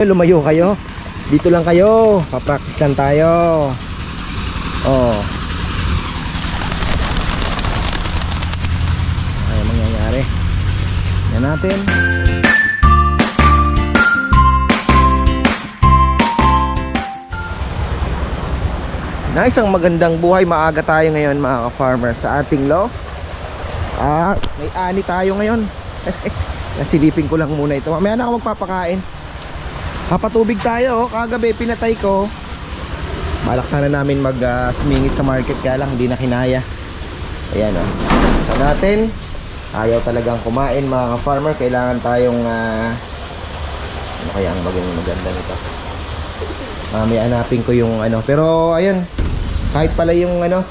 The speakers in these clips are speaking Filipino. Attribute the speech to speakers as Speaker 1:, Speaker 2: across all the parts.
Speaker 1: Lumayo kayo. Dito lang kayo. Papractice lang tayo. Oh. Ano mangyayari? Yan natin. Na isang magandang buhay maaga tayo ngayon mga ka-farmer sa ating loft. Ah, may ani tayo ngayon. Nasilipin ko lang muna ito. Mamaya na ako magpapakain. Papatubig tayo. oh. Kagabi pinatay ko. Balak sana namin mag sumingit sa market kaya lang hindi na kinaya. Ayan o. Sa natin. Ayaw talagang kumain mga ka-farmer. Kailangan tayong ah, ano kaya ang magandang maganda nito. Mamaya hanapin ko yung ano. Pero ayun. Kahit pala yung ano.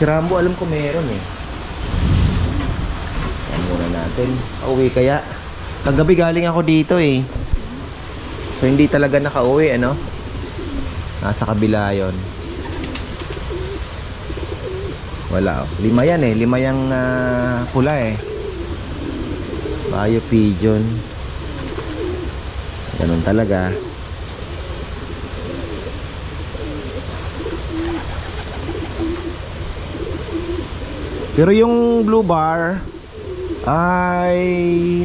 Speaker 1: Si Rambo alam ko meron eh. Yan muna natin. Pauwi kaya. Kagabi galing ako dito eh. So hindi talaga nakauwi ano. Nasa kabila yon. Wala oh. Lima yan eh. Lima yung ah, pula eh. Bayo pigeon. Ganun talaga. Pero yung blue bar ay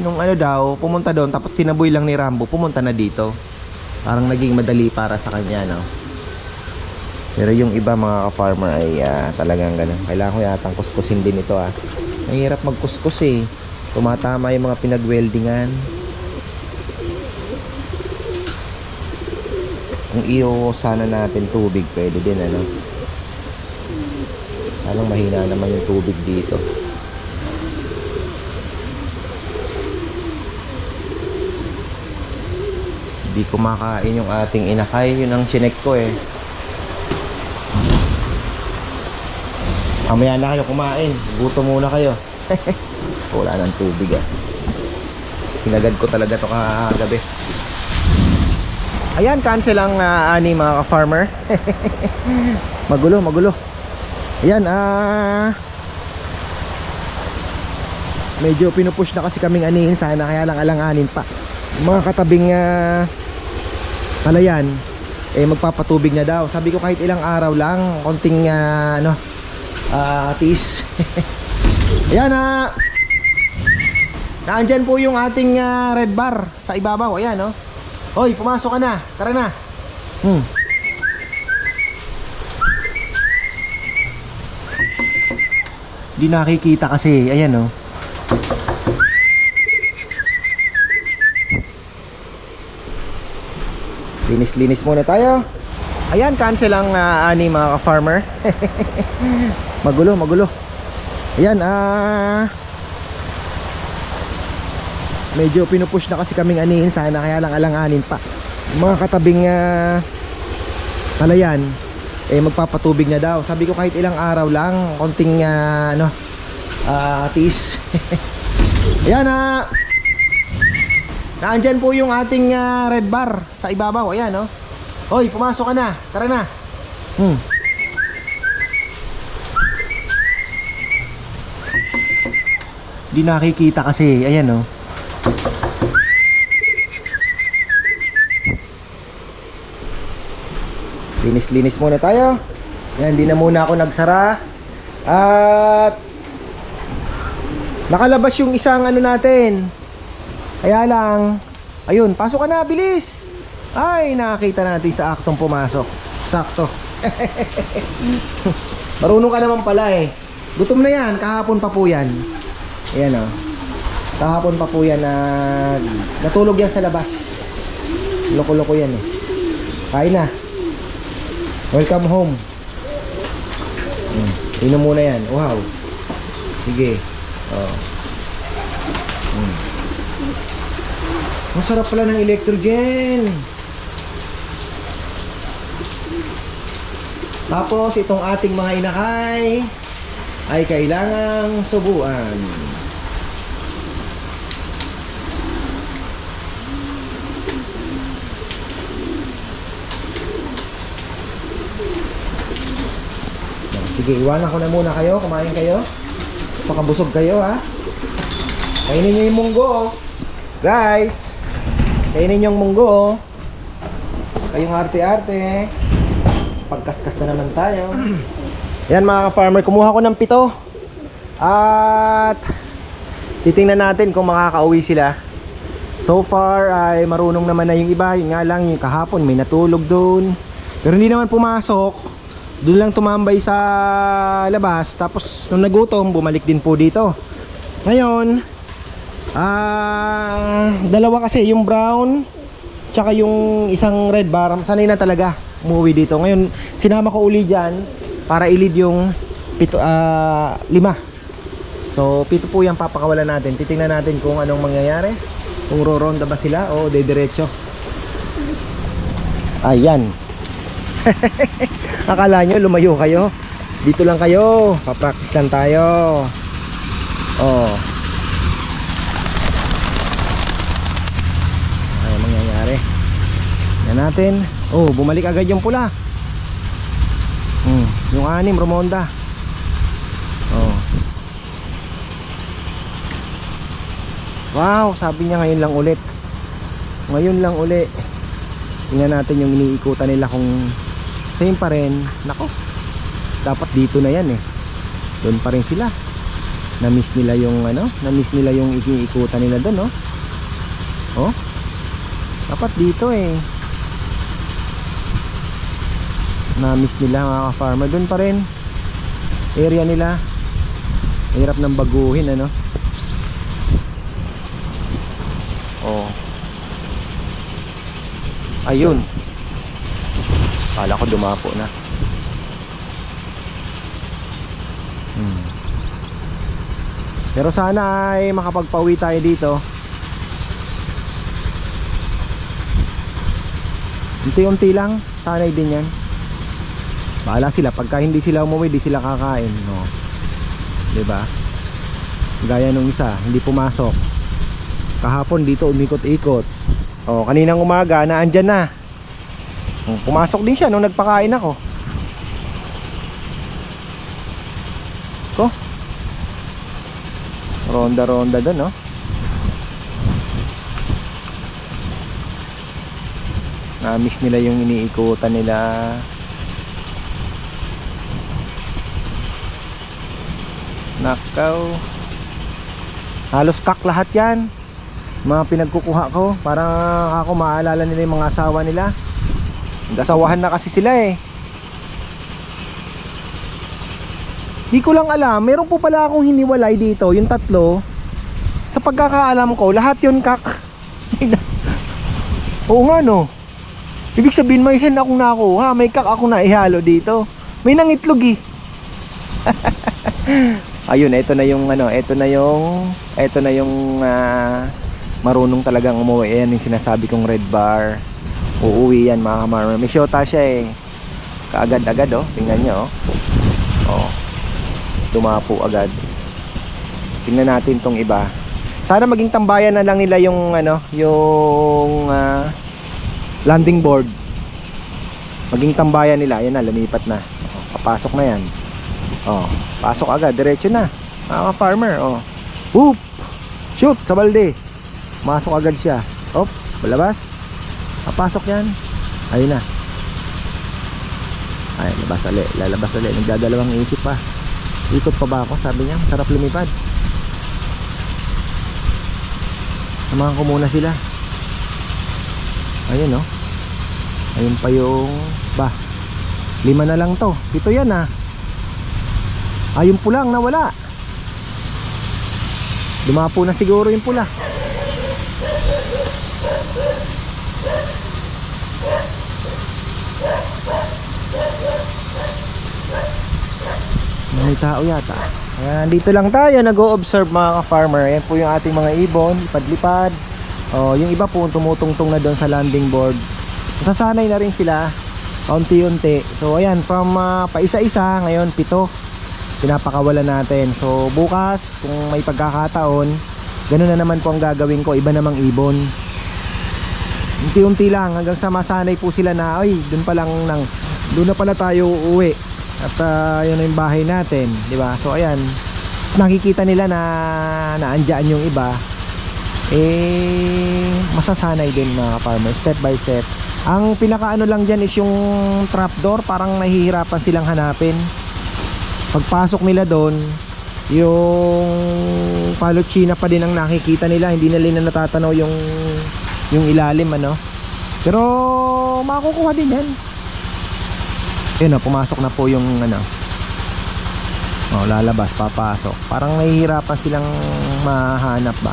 Speaker 1: nung ano daw pumunta doon tapos tinaboy lang ni Rambo pumunta na dito. Parang naging madali para sa kanya no. Pero yung iba mga ka-farmer ay ah, talagang ganun. Kailangan ko yatang kuskusin din ito ah. Mahirap magkuskus eh. Tumatama yung mga pinag-weldingan. Kung iyo sana natin tubig pwede din ano. Parang mahina naman yung tubig dito. Hindi kumakain yung ating inakay. Yun ang chinek ko eh. Mamaya na kayo kumain. Gutom muna kayo. Wala ng tubig ah. Sinagad ko talaga to kagabi. Ayan, cancel ang ah, ani mga ka-farmer. magulo, magulo. Ayan, ah... medyo pinupush na kasi kaming anihin sana kaya lang alanganin pa. Mga katabing ah, palayan, eh magpapatubig na daw. Sabi ko kahit ilang araw lang, konting ah, ano, ah, tiis. Ayan ah... Naandyan po yung ating ah, red bar sa ibabaw. Ayan, oh. Hoy, pumasok ka na. Tara na. Hmm. Di nakikita kasi. Ayan, oh. Linis-linis muna tayo. Ayan, cancel ang ah, ani mga ka-farmer. magulo, magulo. Ayan, ah... medyo pinupush na kasi kaming anihin sana kaya lang alanganin pa. Mga katabing ah, palayan, eh magpapatubig na daw. Sabi ko kahit ilang araw lang, konting ah, ano, ah, tiis. Ayan ah... Naandyan po yung ating ah, red bar sa ibabaw. Ayan, oh. Hoy, pumasok ka na. Tara na. Hmm. Di nakikita kasi. Ayan, oh. Linis-linis muna tayo. Ayan, di na muna ako nagsara. At nakalabas yung isang ano natin. Kaya lang, ayun, pasok ka na, bilis! Ay, nakakita na natin sa aktong pumasok. Sakto. Marunong ka naman pala eh. Gutom na yan, kahapon pa po yan. Ayan o. Kahapon pa po yan na natulog yan sa labas. Loko-loko yan eh. Kain na. Welcome home. Mm. Inom muna yan. Wow. Sige. Oh. Mm. Masarap pala ng electrogen. Tapos itong ating mga inakay ay kailangang subuan. Sige, iwanan ko na muna kayo. Kumain kayo. Pakabusog kayo ha. Kainin nyo yung munggo. oh. Guys, Kainin yung munggo oh. Kayong arte-arte. Pagkaskas na naman tayo. Yan mga farmer, kumuha ko ng pito. At titingnan natin kung makakauwi sila. So far ay marunong naman na yung iba. Yung nga lang yung kahapon may natulog doon. Pero hindi naman pumasok. Doon lang tumambay sa labas. Tapos nung nagutom, bumalik din po dito. Ngayon, ah dalawa kasi yung brown tsaka yung isang red bar. Sanay na talaga umuwi dito. Ngayon, sinama ko uli dyan para ilid yung pito, ah, lima. So, pito po yung papakawalan natin. Titingnan natin kung anong mangyayari. Kung roronda ba sila o dediretso. Ayan. Akala nyo lumayo kayo. Dito lang kayo. Papractice lang tayo. Oh. Ay, mangyayari. Yan natin. Oh, bumalik agad yung pula. Hmm, yung anim, Romonda. Oh. Wow, sabi niya ngayon lang ulit. Ngayon lang uli. Tingnan natin yung iniikutan nila kung same pa rin. Nako. Dapat dito na yan eh. Doon pa rin sila. Na-miss nila yung ano, na-miss nila yung iniikutan nila doon, no? Oh. Dapat dito eh. Na-miss nila mga farmer doon pa rin. Area nila. Hirap ng baguhin ano. Oh. Ayun. Kala ko dumapo na. Hmm. Pero sana ay makapagpawi tayo dito. Unti-unti lang, sanay din yan. Bahala sila, pagka hindi sila umuwi, di sila kakain. No. 'Di ba? Gaya nung isa, hindi pumasok. Kahapon dito umikot-ikot. Oh, kaninang umaga na. Oh, Pumasok din siya nung nagpakain ako. Ko. Ronda-ronda doon, no? Na-miss nila yung iniikutan nila. Nakaw. Halos kak lahat yan. Mga pinagkukuha ko. Para ako maalala nila yung mga asawa nila. Nagkasawahan na kasi sila eh. Di ko lang alam. Meron po pala akong hiniwalay dito yung tatlo. Sa pagkakaalam ko lahat yun kak. Oo nga no? Ibig sabihin may hen akong nakuha. May kak akong naihalo dito. May nangitlog eh ayun ito na yung ano ito na yung ito na yung ah, marunong talagang umuwi. Yan yung sinasabi kong red bar. Uuwi yan mga kamarmer may shota siya eh. Kaagad agad oh. Tingnan nyo oh. Oh. Dumapo agad. Tingnan natin tong iba. Sana maging tambayan na lang nila yung ano yung ah, landing board. Maging tambayan nila. Yan na lumipat na. Oh, papasok na yan oh pasok agad diretso na mga farmer oh whoop shoot sa balde Masok agad siya. Op, balabas. Papasok yan. Ayun na. Ay, labas ali. Lalabas ali. Nagdadalawang isip pa. Ikot pa ba ako? Sabi niya, sarap lumipad. Samahan ko muna sila. Ayun, no? Ayun pa yung... Ba, lima na lang to. Ito yan, ah. Ayun pulang nawala. Dumapo na siguro yung pula. May tao yata. Ayan, dito lang tayo nag-o-observe mga ka-farmer. Ayan po yung ating mga ibon, lipad-lipad. Oh, yung iba po tumutungtong na doon sa landing board. Nasasanay na rin sila unti-unti. So ayan, from ah, paisa-isa, ngayon pito. Pinapakawalan natin. So bukas, kung may pagkakataon, ganun na naman po ang gagawin ko. Iba namang ibon. Unti-unti lang hanggang sa masanay po sila na, ay, doon pa lang nang doon na pala tayo uuwi. At yun na yung bahay natin, di ba? So ayan, nakikita nila na naandyan yung iba. eh masasanay din mga farmer step by step ang pinakaano lang dyan is yung trapdoor parang nahihirapan silang hanapin pagpasok nila doon yung palochina pa din ang nakikita nila. Hindi nila na natatanaw yung yung ilalim ano. Pero makukuha din yan. Yun o pumasok na po yung ano. Oh, lalabas papasok. Parang nahihirapan silang mahanap ba?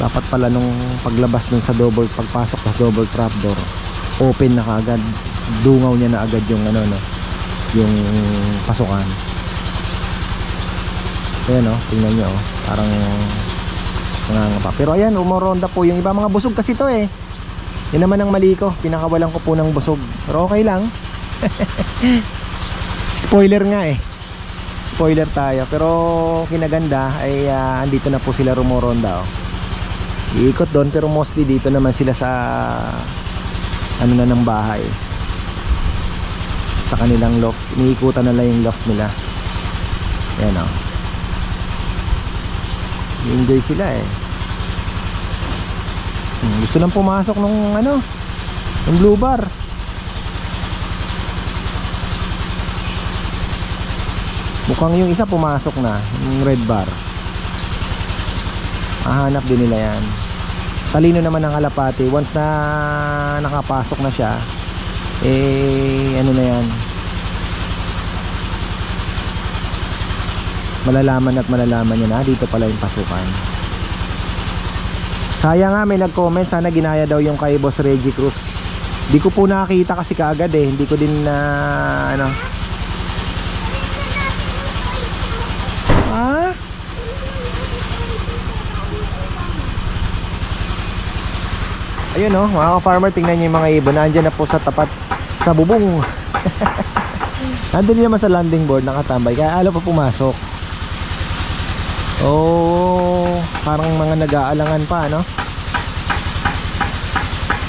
Speaker 1: Dapat pala nung paglabas dun sa double pagpasok sa double trapdoor open na kaagad dungaw niya na agad yung ano no? Yung pasukan. Ayan o tingnan nyo oh. parang nangangapa. Pero ayan umoronda po yung iba. Mga busog kasi to eh. Yun naman ang mali ko. Pinakawalan ko po ng busog. Pero okay lang. Spoiler nga eh. Spoiler tayo. Pero kinaganda ay ah, andito na po sila rumoronda oh. iikot doon pero mostly dito naman sila sa ano na ng bahay sa kanilang loft. Iniikutan na lang yung loft nila. Yan o enjoy sila eh. Hmm, gusto nang pumasok nung ano ng blue bar. Mukhang yung isa pumasok na yung red bar. Mahanap din nila yan. Talino naman ng kalapati. Once na nakapasok na siya eh ano na yan? Malalaman at malalaman niya na dito pala yung pasukan. Sayang nga may nag-comment. Sana ginaya daw yung kay Boss Reggie Cruz. Di ko po nakakita kasi kaagad eh. Hindi ko din na ano. Ah Ayun oh, mga ka-farmer, tingnan niyo yung mga ibon. Nandiyan na po sa tapat sa bubong. Nandun din naman sa landing board nakatambay. Kaya alaw pa pumasok. Oh, parang mga nag-aalangan pa, no?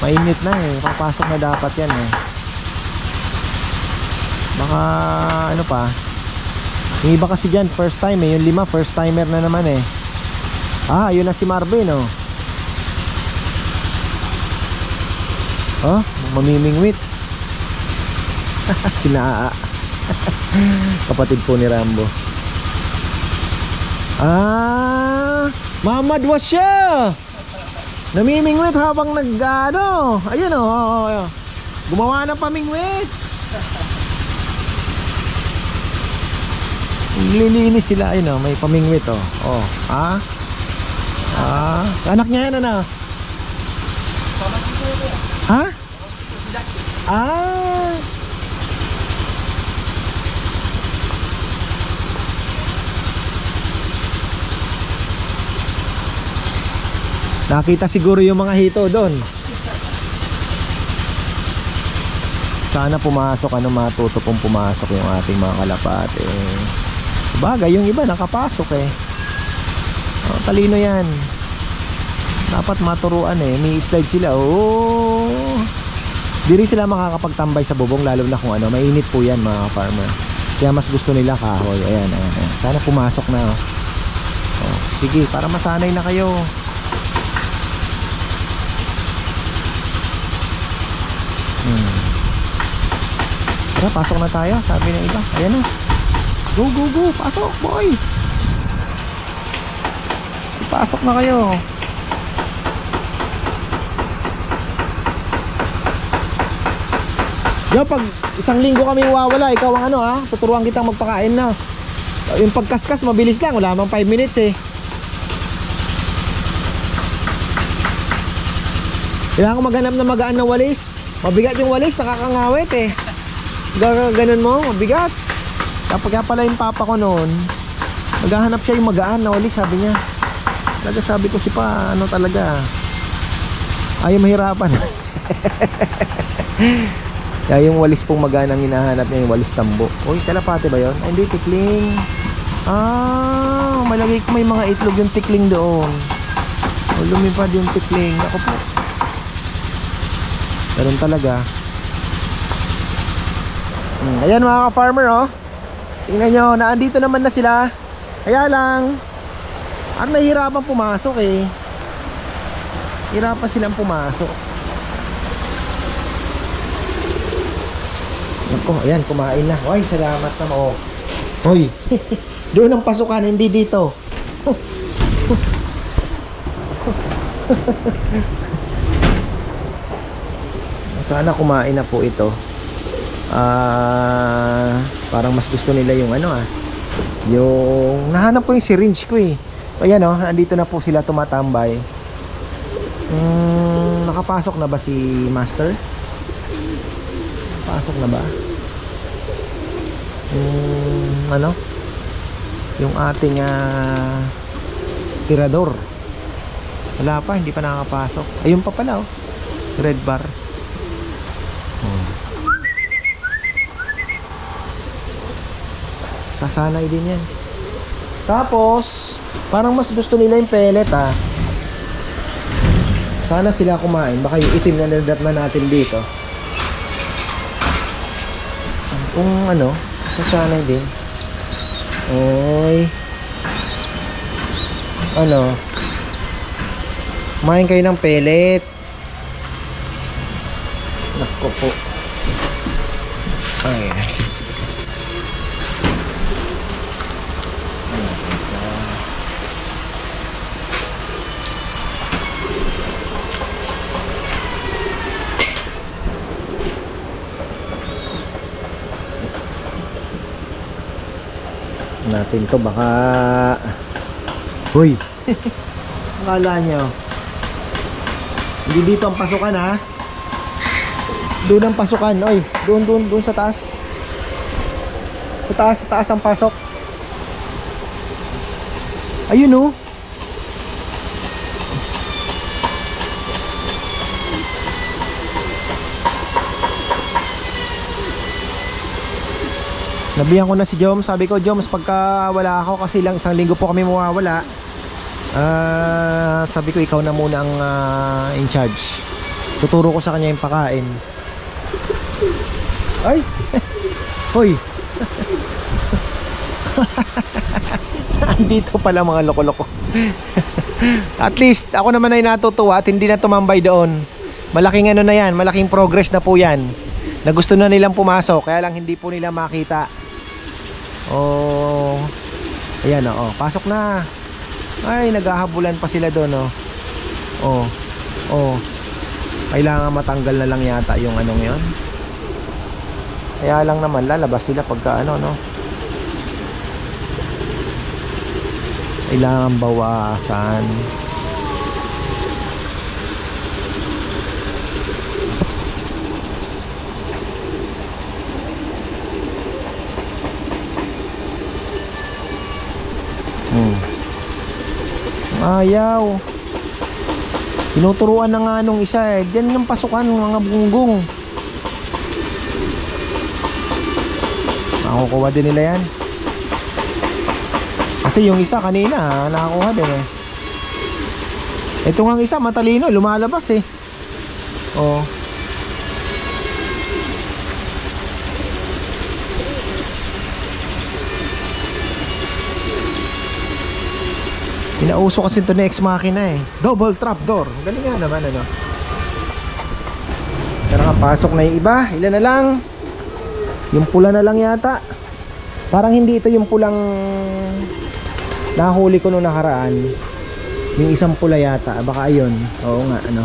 Speaker 1: Mainit na eh. Papasok na dapat yan eh. Baka ano pa? Yung iba kasi dyan, first time eh. Yung lima, first timer na naman eh. Ah, yun na si Marvin oh. Oh, mamimingwit. Sinaa. Kapatid po ni Rambo. Ah, mamadwas siya. Namimingwit habang nag ano. Ayun oh, oh, oh. Gumawa ng pamingwit. Lilinis sila ayun oh, may pamingwit oh. Oh, ha? Ah, anak niya yan ano? Ha? Ah. Nakita siguro yung mga hito doon. Sana pumasok ano matuto pong pumasok yung ating mga kalapat eh. Bagay yung iba nakapasok eh. Oh, talino yan. Dapat maturuan eh. May slide sila. Oh. Di rin sila makakapagtambay sa bubong lalo na kung ano. Mainit po yan mga farmer. Kaya mas gusto nila kahoy. Ayan, ayan, ayan. Sana pumasok na. Oh. Oh, sige, para masanay na kayo. Tara, pasok na tayo. Sabi ng iba. Ayan na. Go, go, go. Pasok, boy. Pasok na kayo. Yo, pag isang linggo kami wawala, ikaw ang ano ha, tuturuan kitang magpakain na. Yung pagkaskas, mabilis lang, wala mang 5 minutes eh. Kailangan ko maghanap na magaan na walis. Mabigat yung walis, nakakangawit eh. Gaganon mo, mabigat. Kapag pala yung papa ko noon, maghahanap siya yung magaan na walis, sabi niya. Talaga sabi ko si pa, ano talaga. Ayaw mahirapan. Kaya yung walis pong magana ang hinahanap niya yung walis tambo. Uy, kalapate ba yun? Ay, hindi, tikling. Ah, malagay ko may mga itlog yung tikling doon. O, lumipad yung tikling. Ako po. Ganun talaga. Hmm, ayan mga ka-farmer oh. Tingnan nyo, naandito naman na sila. Kaya lang, At nahihirapan pumasok eh. Hirapan silang pumasok. Ako, ayan, kumain na. Hoy, salamat naman. Oh. Hoy, doon ang pasukan, hindi dito. Sana kumain na po ito. Ah, parang mas gusto nila yung ano ah. Yung nahanap ko yung syringe ko eh. Ayan oh, nandito na po sila tumatambay. Hmm, nakapasok na ba si Master? Pasok na ba? Yung ano? Yung ating ah, tirador. Wala pa, hindi pa nakakapasok. Ayun pa pala oh. Red bar. Hmm. Sasanay din yan. Tapos, parang mas gusto nila yung pellet ah. Sana sila kumain. Baka yung itim na nadat na natin dito. Kung ano, sasanay din. Oy. Ano? Kumain kayo ng pellet. Nako po. Ay. Natin to baka Uy! Akala nyo Hindi dito ang pasukan ha? Doon ang pasukan Oy. Doon doon doon sa taas. Sa taas sa taas ang pasok. Ayun oh Nabihan ko na si Joms. Sabi ko, Joms, pagka wala ako kasi lang isang linggo po kami mawawala. Ah, sabi ko ikaw na muna ang ah, in charge. Tuturo ko sa kanya yung pakain. Ay! Hoy! Andito pala mga loko-loko. at least ako naman ay natutuwa at hindi na tumambay doon. Malaking ano na yan, malaking progress na po yan. Na gusto na nilang pumasok, kaya lang hindi po nila makita. Oh. Ayan oh, pasok na. Ay, naghahabulan pa sila doon oh. Oh. Oh. Kailangan matanggal na lang yata yung anong 'yon. Kaya lang naman lalabas sila pagka ano no. Kailangan bawasan. Ayaw. Tinuturuan na nga nung isa eh. Diyan yung pasukan ng mga bunggong. Nakukuha din nila yan. Kasi yung isa kanina ha, nakakuha din eh. Ito nga isa matalino, lumalabas eh. Oh. Inauso kasi ito na ex machina eh. Double trap door. Galing nga naman ano. Pero nga pasok na yung iba. Ilan na lang? Yung pula na lang yata. Parang hindi ito yung pulang nahuli ko nung nakaraan. Yung isang pula yata. Baka ayun. Oo nga ano.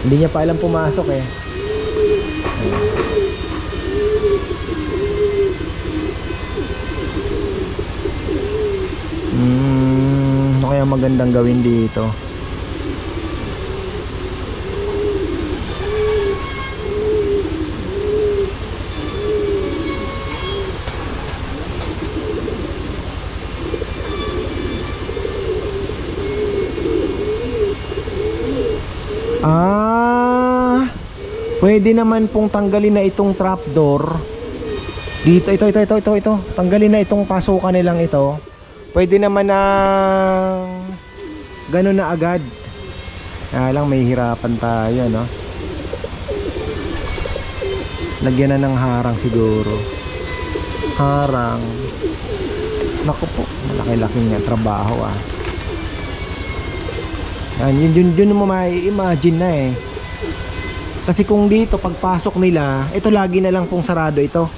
Speaker 1: Hindi niya pa alam pumasok eh. Ano kaya magandang gawin dito? Ah, pwede naman pong tanggalin na itong trapdoor. Dito, ito, ito, ito, ito, ito. Tanggalin na itong pasukan nilang ito. Pwede naman na ganun na agad. Kaya lang may hirapan tayo, no? Lagyan na ng harang siguro. Harang. Naku po, malaki-laking nga trabaho ah. Yan, yun, yun, yun mo mai-imagine na eh. Kasi kung dito, pagpasok nila, ito lagi na lang pong sarado ito.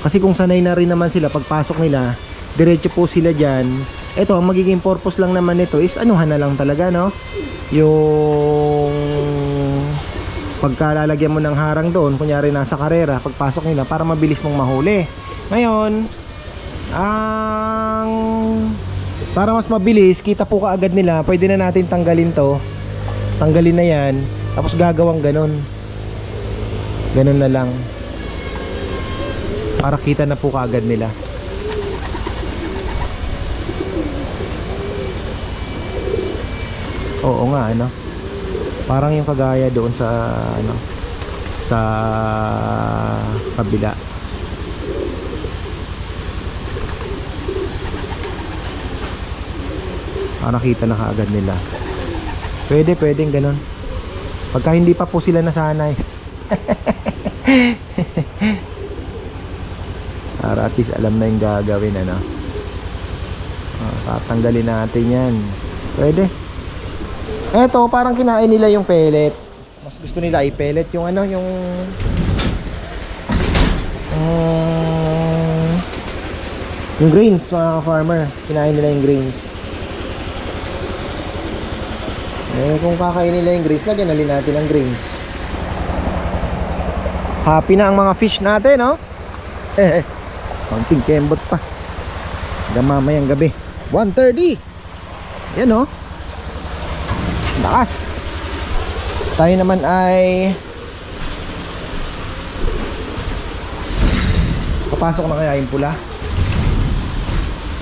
Speaker 1: Kasi kung sanay na rin naman sila, pagpasok nila, diretso po sila dyan. Ito, ang magiging purpose lang naman nito is anuhan na lang talaga, no? Yung pagkalalagyan mo ng harang doon, kunyari nasa karera, pagpasok nila, para mabilis mong mahuli. Ngayon, ang para mas mabilis, kita po kaagad nila, pwede na natin tanggalin to. Tanggalin na yan, tapos gagawang ganon. Ganon na lang. Para kita na po kaagad nila. Oo nga, ano. Parang yung kagaya doon sa ano sa kabila. Para nakita na kaagad nila. Pwede, pwedeng ganun. Pagka hindi pa po sila nasanay. Para at least alam na yung gagawin, ano. Ah, tatanggalin natin yan. Pwede. Eto, parang kinain nila yung pellet. Mas gusto nila i-pellet yung ano, yung... Um, yung grains, mga farmer. Kinain nila yung grains. Eh, kung kakain nila yung grains, lagyan na natin ang grains. Happy na ang mga fish natin, no? Eh, konting kembot pa. Hanggang mamayang gabi. 1.30! Yan, no? Lakas! Tayo naman ay... Papasok na kaya yung pula?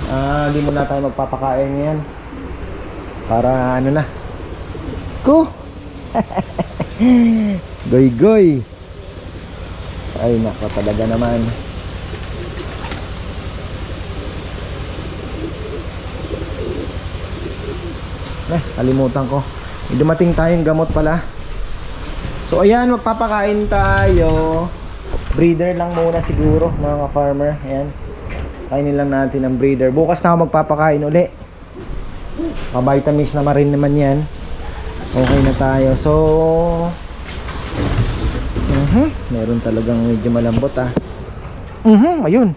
Speaker 1: Ah, hindi muna tayo magpapakain ngayon. Para ano na, ko. goy goy. Ay nako talaga naman. Eh, kalimutan ko. May dumating tayong gamot pala. So ayan, magpapakain tayo. Breeder lang muna siguro, mga farmer. Ayan. Kainin lang natin ang breeder. Bukas na ako magpapakain uli. Pa-vitamins naman rin naman yan okay na tayo so mhm meron talagang medyo malambot ah mhm ayun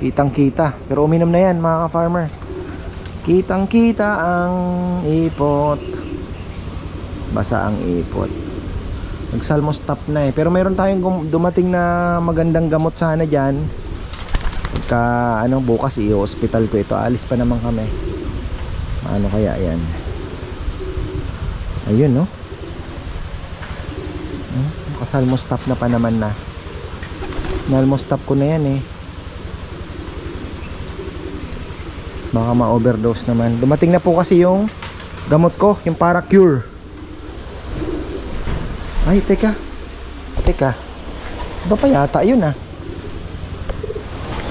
Speaker 1: kitang kita pero uminom na yan mga ka-farmer kitang kita ang ipot basa ang ipot nagsalmo stop na eh pero meron tayong dumating na magandang gamot sana dyan pagka ano bukas i-hospital ko ito alis pa naman kami ano kaya yan Ayun no. Hmm, Kasalmo stop na pa naman na. Nalmo stop ko na yan eh. Baka ma-overdose naman. Dumating na po kasi yung gamot ko, yung para cure. Ay, teka. Teka. Iba pa yata yun ah.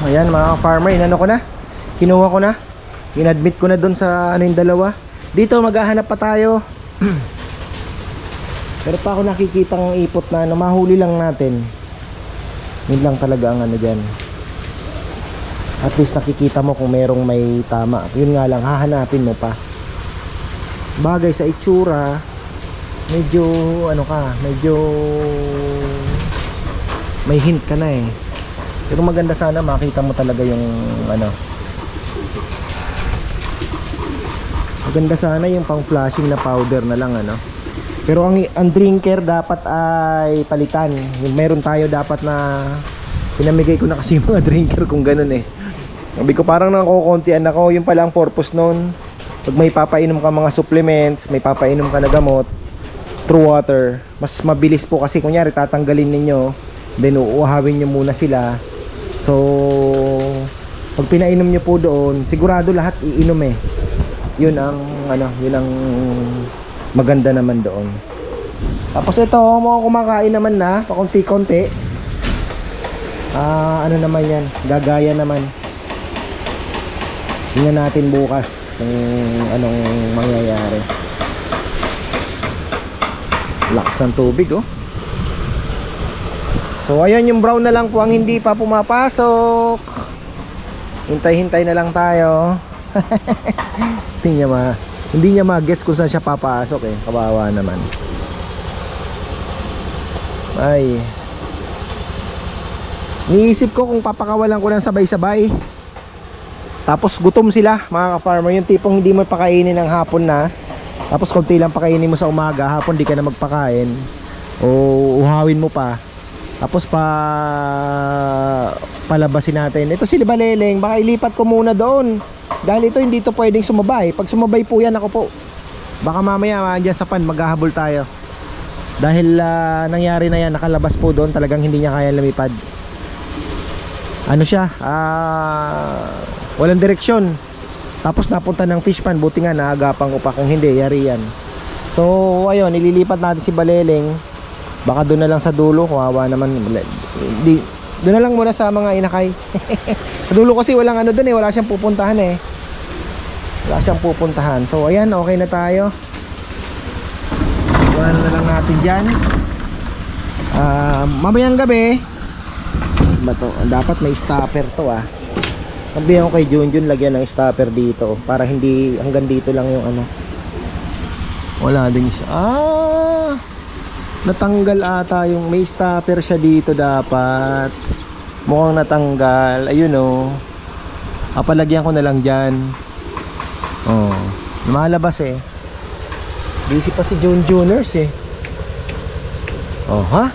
Speaker 1: Ayan mga farmer, inano ko na. Kinuha ko na. Inadmit ko na doon sa ano yung dalawa. Dito maghahanap pa tayo. Pero pa ako nakikita ng ipot na ano, mahuli lang natin. Yun lang talaga ang ano dyan. At least nakikita mo kung merong may tama. Yun nga lang, hahanapin mo pa. Bagay sa itsura, medyo ano ka, medyo may hint ka na eh. Pero maganda sana makita mo talaga yung ano. Maganda sana yung pang flashing na powder na lang ano. Pero ang, ang drinker dapat ay palitan. Meron tayo dapat na pinamigay ko na kasi mga drinker kung ganun eh. Sabi ko parang nakukuntian ako. Yung pala ang purpose nun. Pag may papainom ka mga supplements, may papainom ka na gamot, true water, mas mabilis po kasi kunyari tatanggalin ninyo, then uuhawin nyo muna sila. So, pag pinainom nyo po doon, sigurado lahat iinom eh. Yun ang ano, yun ang maganda naman doon. Tapos ito, mga kumakain naman na, pakunti-kunti. Ah, ano naman yan, gagaya naman. Tingnan natin bukas kung anong mangyayari. Lakas ng tubig, oh. So, ayun yung brown na lang po ang hindi pa pumapasok. Hintay-hintay na lang tayo. Tingnan ma. Hindi niya magets kung saan siya papasok eh. Kawawa naman. Ay. Niisip ko kung papakawalan ko ng sabay-sabay. Tapos gutom sila, mga ka-farmer. Yung tipong hindi mo pakainin ng hapon na. Tapos konti lang pakainin mo sa umaga, hapon di ka na magpakain. O uhawin mo pa. Tapos pa palabasin natin. Ito si Baleleng, baka ilipat ko muna doon. Dahil ito hindi to pwedeng sumabay. Pag sumabay po yan ako po. Baka mamaya andyan sa pan maghahabol tayo. Dahil ah, nangyari na yan, nakalabas po doon, talagang hindi niya kaya lumipad. Ano siya? Ah, walang direksyon. Tapos napunta ng fish pan, buti nga naagapan ko pa kung hindi, yari yan. So, ayun, nililipat natin si Baleleng. Baka doon na lang sa dulo, kawawa naman. Di, doon na lang muna sa mga inakay. sa dulo kasi walang ano doon eh, wala siyang pupuntahan eh. Wala siyang pupuntahan. So, ayan, okay na tayo. Iwan na lang natin dyan. Ah, mamayang gabi, ba to? Dapat may stopper to ah. Sabihan ko kay Junjun lagyan ng stopper dito para hindi hanggang dito lang yung ano. Wala din siya. Ah! Natanggal ata yung may stopper siya dito dapat. Mukhang natanggal. Ayun oh. Papalagyan ko na lang diyan. Oh. Lumalabas eh. Busy pa si Junjuners eh. Oh, ha?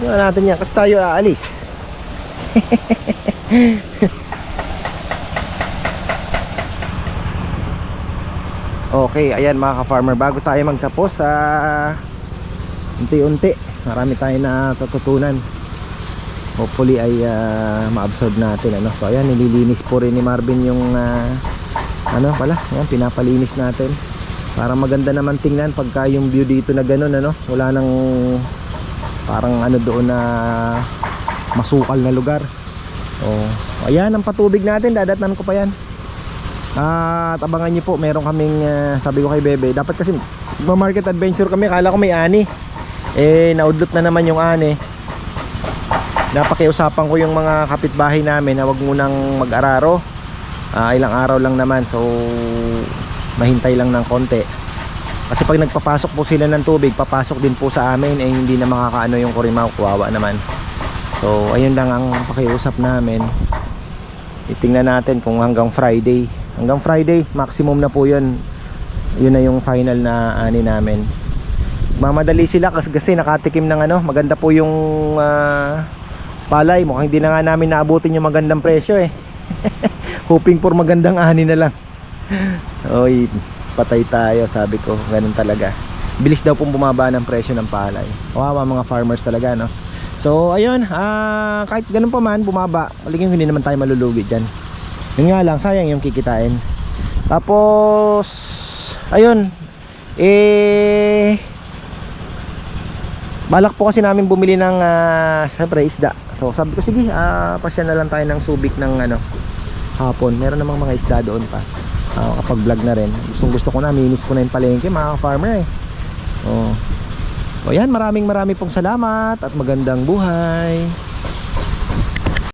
Speaker 1: Iwan natin yan kasi tayo aalis. okay, ayan mga ka-farmer, bago tayo magtapos sa unti-unti, marami tayo na tututunan. Hopefully ay ah, ma-absorb natin ano. So ayan, nililinis po rin ni Marvin yung ah, ano pala, ayan, pinapalinis natin. Para maganda naman tingnan pagka yung view dito na ganun ano, wala nang parang ano doon na masukal na lugar. Oh, ayan ang patubig natin, dadatnan ko pa yan. At abangan niyo po, meron kaming ah, sabi ko kay Bebe, dapat kasi ma-market adventure kami, kala ko may ani. Eh naudlot na naman yung ani. Napakiusapan ko yung mga kapitbahay namin na wag munang mag-araro. Ah, ilang araw lang naman, so mahintay lang ng konti. Kasi pag nagpapasok po sila ng tubig, papasok din po sa amin eh hindi na makakaano yung kurimaw, kuwawa naman. So, ayun lang ang pakiusap namin. Itingnan natin kung hanggang Friday. Hanggang Friday, maximum na po 'yun. Yun na yung final na ani namin. Mamadali sila kasi, kasi nakatikim ng ano, maganda po yung ah, palay. Mukhang hindi na nga namin naabutin yung magandang presyo eh. Hoping for magandang ani na lang. Oy, patay tayo sabi ko. Ganun talaga. Bilis daw pong bumaba ng presyo ng palay. Kawawa mga farmers talaga no. So ayun, ah, kahit ganun pa man bumaba, maliging hindi naman tayo malulugi diyan. Yun nga lang, sayang yung kikitain. Tapos ayun, eh Balak po kasi namin bumili ng uh, syempre isda. So sabi ko sige, ah pasya na lang tayo ng subik ng ano hapon. Meron namang mga isda doon pa. Ah, kapag vlog na rin. Gustong gusto ko na, minis ko na yung palengke mga farmer eh. Oh. O yan, maraming maraming pong salamat at magandang buhay.